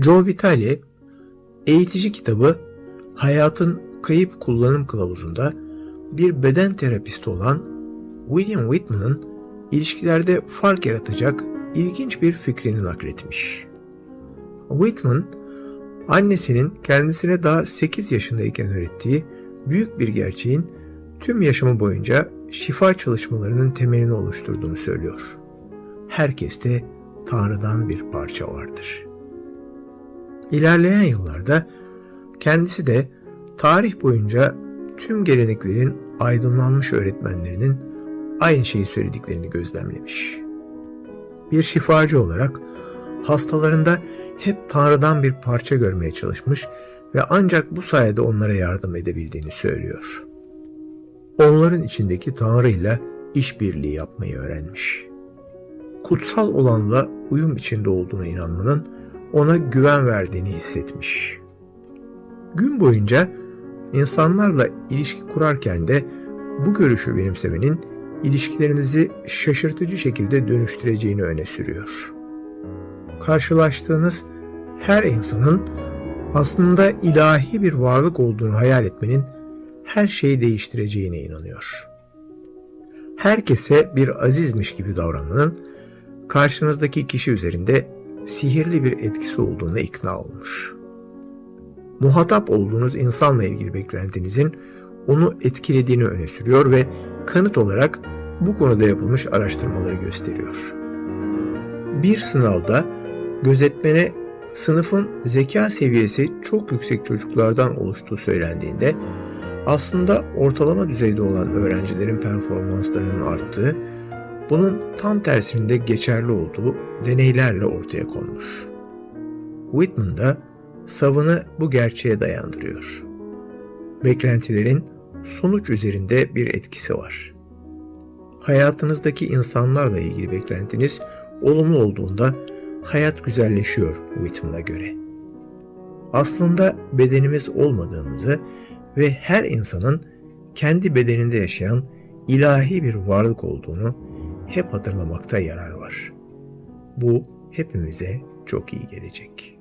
Joe Vitale, eğitici kitabı Hayatın Kayıp Kullanım Kılavuzu'nda bir beden terapisti olan William Whitman'ın ilişkilerde fark yaratacak ilginç bir fikrini nakletmiş. Whitman, annesinin kendisine daha 8 yaşındayken öğrettiği büyük bir gerçeğin tüm yaşamı boyunca şifa çalışmalarının temelini oluşturduğunu söylüyor. Herkeste Tanrı'dan bir parça vardır. İlerleyen yıllarda kendisi de tarih boyunca tüm geleneklerin aydınlanmış öğretmenlerinin aynı şeyi söylediklerini gözlemlemiş. Bir şifacı olarak hastalarında hep Tanrı'dan bir parça görmeye çalışmış ve ancak bu sayede onlara yardım edebildiğini söylüyor. Onların içindeki Tanrı'yla işbirliği yapmayı öğrenmiş. Kutsal olanla uyum içinde olduğuna inanmanın ona güven verdiğini hissetmiş. Gün boyunca insanlarla ilişki kurarken de bu görüşü benimsemenin ilişkilerinizi şaşırtıcı şekilde dönüştüreceğini öne sürüyor. Karşılaştığınız her insanın aslında ilahi bir varlık olduğunu hayal etmenin her şeyi değiştireceğine inanıyor. Herkese bir azizmiş gibi davranmanın karşınızdaki kişi üzerinde sihirli bir etkisi olduğuna ikna olmuş. Muhatap olduğunuz insanla ilgili beklentinizin onu etkilediğini öne sürüyor ve kanıt olarak bu konuda yapılmış araştırmaları gösteriyor. Bir sınavda gözetmene sınıfın zeka seviyesi çok yüksek çocuklardan oluştuğu söylendiğinde aslında ortalama düzeyde olan öğrencilerin performanslarının arttığı, bunun tam tersinde geçerli olduğu deneylerle ortaya konmuş. Whitman da savını bu gerçeğe dayandırıyor. Beklentilerin sonuç üzerinde bir etkisi var. Hayatınızdaki insanlarla ilgili beklentiniz olumlu olduğunda hayat güzelleşiyor Whitman'a göre. Aslında bedenimiz olmadığımızı ve her insanın kendi bedeninde yaşayan ilahi bir varlık olduğunu hep hatırlamakta yarar var. Bu hepimize çok iyi gelecek.